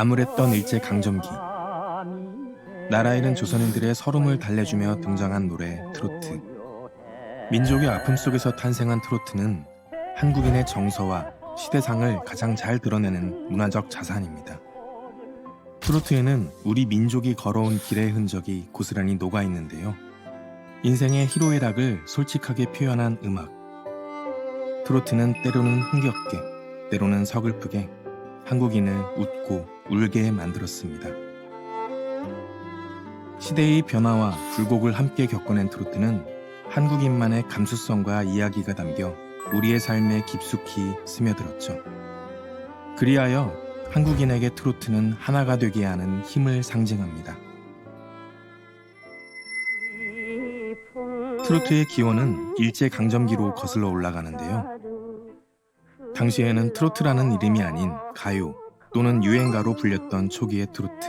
암울했던 일제 강점기 나라 잃은 조선인들의 서름을 달래주며 등장한 노래 트로트 민족의 아픔 속에서 탄생한 트로트는 한국인의 정서와 시대상을 가장 잘 드러내는 문화적 자산입니다. 트로트에는 우리 민족이 걸어온 길의 흔적이 고스란히 녹아 있는데요. 인생의 희로애락을 솔직하게 표현한 음악. 트로트는 때로는 흥겹게, 때로는 서글프게 한국인을 웃고 울게 만들었습니다. 시대의 변화와 굴곡을 함께 겪어낸 트로트는 한국인만의 감수성과 이야기가 담겨 우리의 삶에 깊숙이 스며들었죠. 그리하여 한국인에게 트로트는 하나가 되게 하는 힘을 상징합니다. 트로트의 기원은 일제 강점기로 거슬러 올라가는데요. 당시에는 트로트라는 이름이 아닌 가요 또는 유행가로 불렸던 초기의 트로트.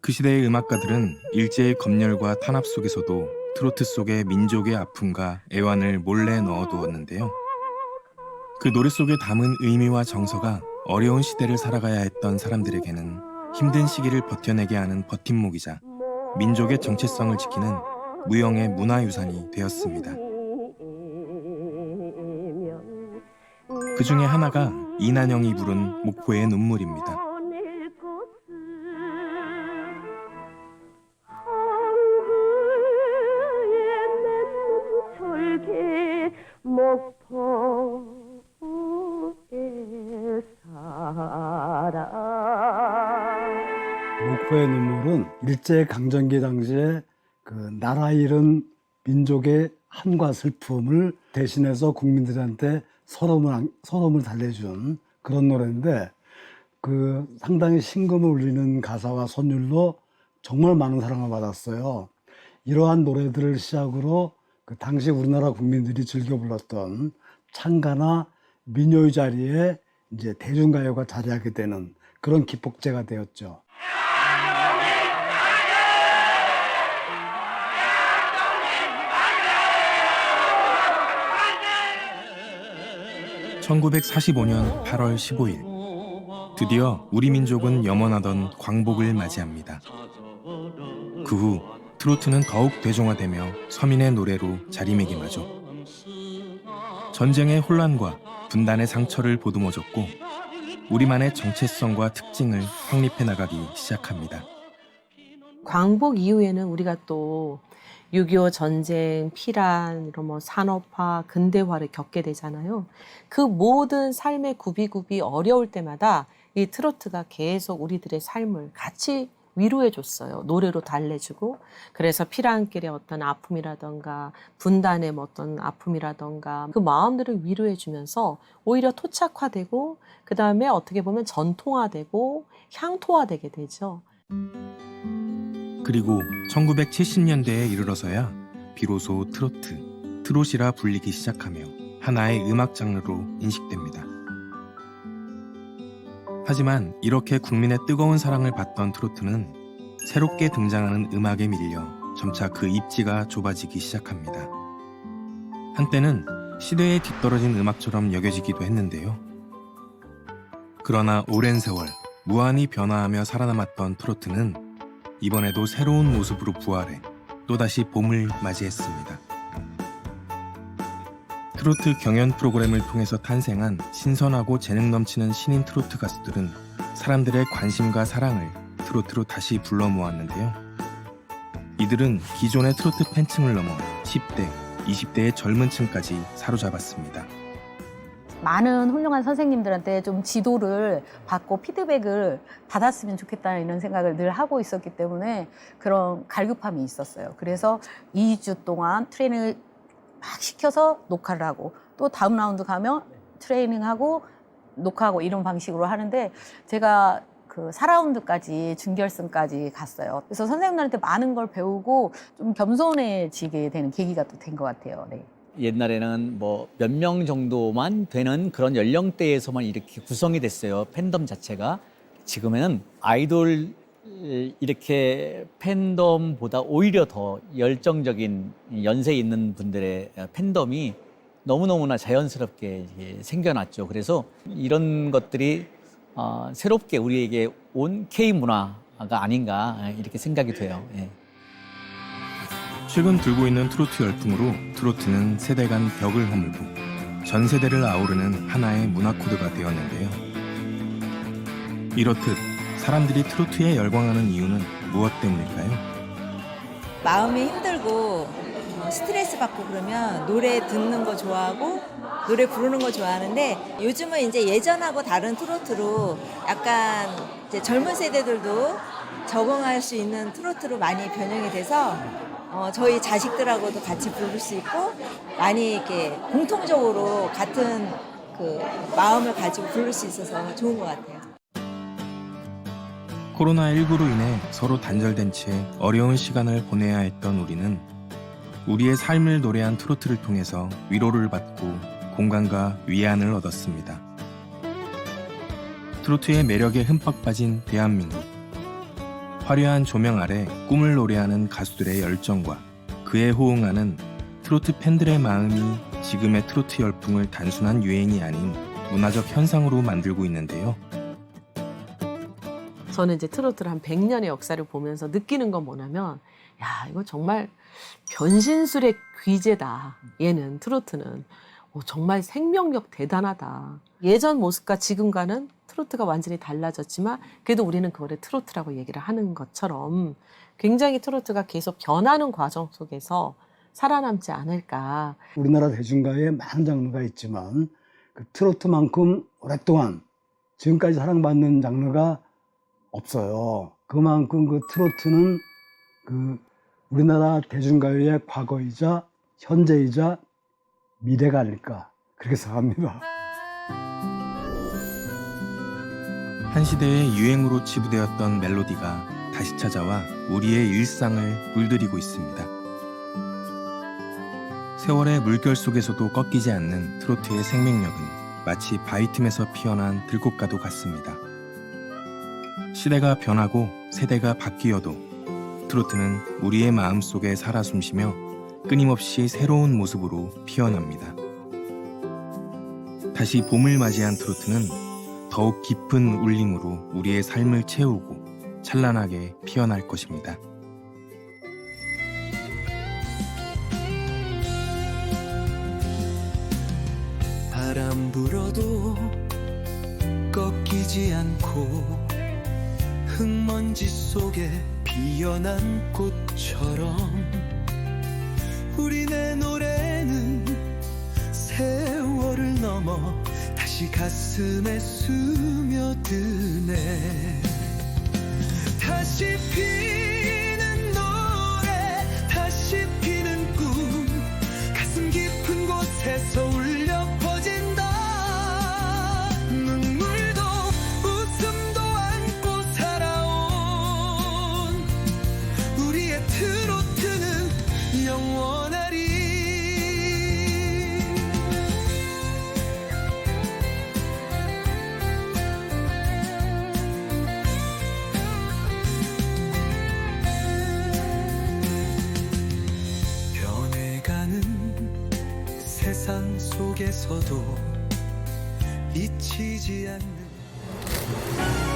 그 시대의 음악가들은 일제의 검열과 탄압 속에서도 트로트 속에 민족의 아픔과 애환을 몰래 넣어두었는데요. 그 노래 속에 담은 의미와 정서가 어려운 시대를 살아가야 했던 사람들에게는 힘든 시기를 버텨내게 하는 버팀목이자 민족의 정체성을 지키는 무형의 문화유산이 되었습니다. 그 중에 하나가 이난영이 부른 목포의 눈물입니다. 목포의 눈물은 일제 강점기 당시에 그 나라 잃은 민족의 한과 슬픔을 대신해서 국민들한테 안- 서름을 달래준 그런 노래인데 그 상당히 신금을 울리는 가사와 선율로 정말 많은 사랑을 받았어요. 이러한 노래들을 시작으로 그 당시 우리나라 국민들이 즐겨 불렀던 창가나 민요의 자리에 이제 대중가요가 자리하게 되는 그런 기폭제가 되었죠. (1945년 8월 15일) 드디어 우리 민족은 염원하던 광복을 맞이합니다. 그 후 트로트는 더욱 대중화되며 서민의 노래로 자리매김하죠. 전쟁의 혼란과 분단의 상처를 보듬어줬고 우리만의 정체성과 특징을 확립해 나가기 시작합니다. 광복 이후에는 우리가 또 6.25 전쟁, 피란, 이런 뭐 산업화, 근대화를 겪게 되잖아요. 그 모든 삶의 구비구비 어려울 때마다 이 트로트가 계속 우리들의 삶을 같이 위로해 줬어요. 노래로 달래주고. 그래서 피란길의 어떤 아픔이라던가 분단의 뭐 어떤 아픔이라던가 그 마음들을 위로해 주면서 오히려 토착화되고 그 다음에 어떻게 보면 전통화되고 향토화되게 되죠. 그리고 1970년대에 이르러서야 비로소 트로트, 트롯이라 불리기 시작하며 하나의 음악 장르로 인식됩니다. 하지만 이렇게 국민의 뜨거운 사랑을 받던 트로트는 새롭게 등장하는 음악에 밀려 점차 그 입지가 좁아지기 시작합니다. 한때는 시대에 뒤떨어진 음악처럼 여겨지기도 했는데요. 그러나 오랜 세월 무한히 변화하며 살아남았던 트로트는 이번에도 새로운 모습으로 부활해 또다시 봄을 맞이했습니다. 트로트 경연 프로그램을 통해서 탄생한 신선하고 재능 넘치는 신인 트로트 가수들은 사람들의 관심과 사랑을 트로트로 다시 불러 모았는데요. 이들은 기존의 트로트 팬층을 넘어 10대, 20대의 젊은 층까지 사로잡았습니다. 많은 훌륭한 선생님들한테 좀 지도를 받고 피드백을 받았으면 좋겠다는 이런 생각을 늘 하고 있었기 때문에 그런 갈급함이 있었어요. 그래서 2주 동안 트레이닝을 막 시켜서 녹화를 하고 또 다음 라운드 가면 트레이닝하고 녹화하고 이런 방식으로 하는데 제가 그 4라운드까지 준결승까지 갔어요. 그래서 선생님들한테 많은 걸 배우고 좀 겸손해지게 되는 계기가 또 된 것 같아요. 네. 옛날에는 뭐 몇 명 정도만 되는 그런 연령대에서만 이렇게 구성이 됐어요. 팬덤 자체가. 지금은 아이돌 이렇게 팬덤보다 오히려 더 열정적인 연세 있는 분들의 팬덤이 너무너무나 자연스럽게 생겨났죠. 그래서 이런 것들이 어, 새롭게 우리에게 온 K 문화가 아닌가 이렇게 생각이 돼요. 예. 최근 불고 있는 트로트 열풍으로 트로트는 세대 간 벽을 허물고 전 세대를 아우르는 하나의 문화 코드가 되었는데요. 이렇듯 사람들이 트로트에 열광하는 이유는 무엇 때문일까요? 마음이 힘들고 어, 스트레스 받고 그러면 노래 듣는 거 좋아하고 노래 부르는 거 좋아하는데 요즘은 이제 예전하고 다른 트로트로 약간 젊은 세대들도 적응할 수 있는 트로트로 많이 변형이 돼서 어, 저희 자식들하고도 같이 부를 수 있고 많이 이렇게 공통적으로 같은 그 마음을 가지고 부를 수 있어서 좋은 것 같아요. 코로나19로 인해 서로 단절된 채 어려운 시간을 보내야 했던 우리는 우리의 삶을 노래한 트로트를 통해서 위로를 받고 공간과 위안을 얻었습니다. 트로트의 매력에 흠뻑 빠진 대한민국. 화려한 조명 아래 꿈을 노래하는 가수들의 열정과 그에 호응하는 트로트 팬들의 마음이 지금의 트로트 열풍을 단순한 유행이 아닌 문화적 현상으로 만들고 있는데요. 저는 이제 트로트를 한 100년의 역사를 보면서 느끼는 건 뭐냐면 야 이거 정말 변신술의 귀재다 얘는 트로트는 오, 정말 생명력 대단하다 예전 모습과 지금과는 트로트가 완전히 달라졌지만 그래도 우리는 그거를 트로트라고 얘기를 하는 것처럼 굉장히 트로트가 계속 변하는 과정 속에서 살아남지 않을까 우리나라 대중가에 많은 장르가 있지만 그 트로트만큼 오랫동안 지금까지 사랑받는 장르가 없어요. 그만큼 그 트로트는 그 우리나라 대중가요의 과거이자 현재이자 미래가 아닐까 그렇게 생각합니다. 한 시대의 유행으로 치부되었던 멜로디가 다시 찾아와 우리의 일상을 물들이고 있습니다. 세월의 물결 속에서도 꺾이지 않는 트로트의 생명력은 마치 바위 틈에서 피어난 들꽃과도 같습니다. 시대가 변하고 세대가 바뀌어도 트로트는 우리의 마음 속에 살아 숨쉬며 끊임없이 새로운 모습으로 피어납니다. 다시 봄을 맞이한 트로트는 더욱 깊은 울림으로 우리의 삶을 채우고 찬란하게 피어날 것입니다. 바람 불어도 꺾이지 않고 흙먼지 속에 피어난 꽃처럼 우리네 노래는 세월을 넘어 다시 가슴에 스며드네. 다시 피는 노래 다시 피는 꿈. 가슴 깊은 곳에서 세상 속에서도 잊히지 않는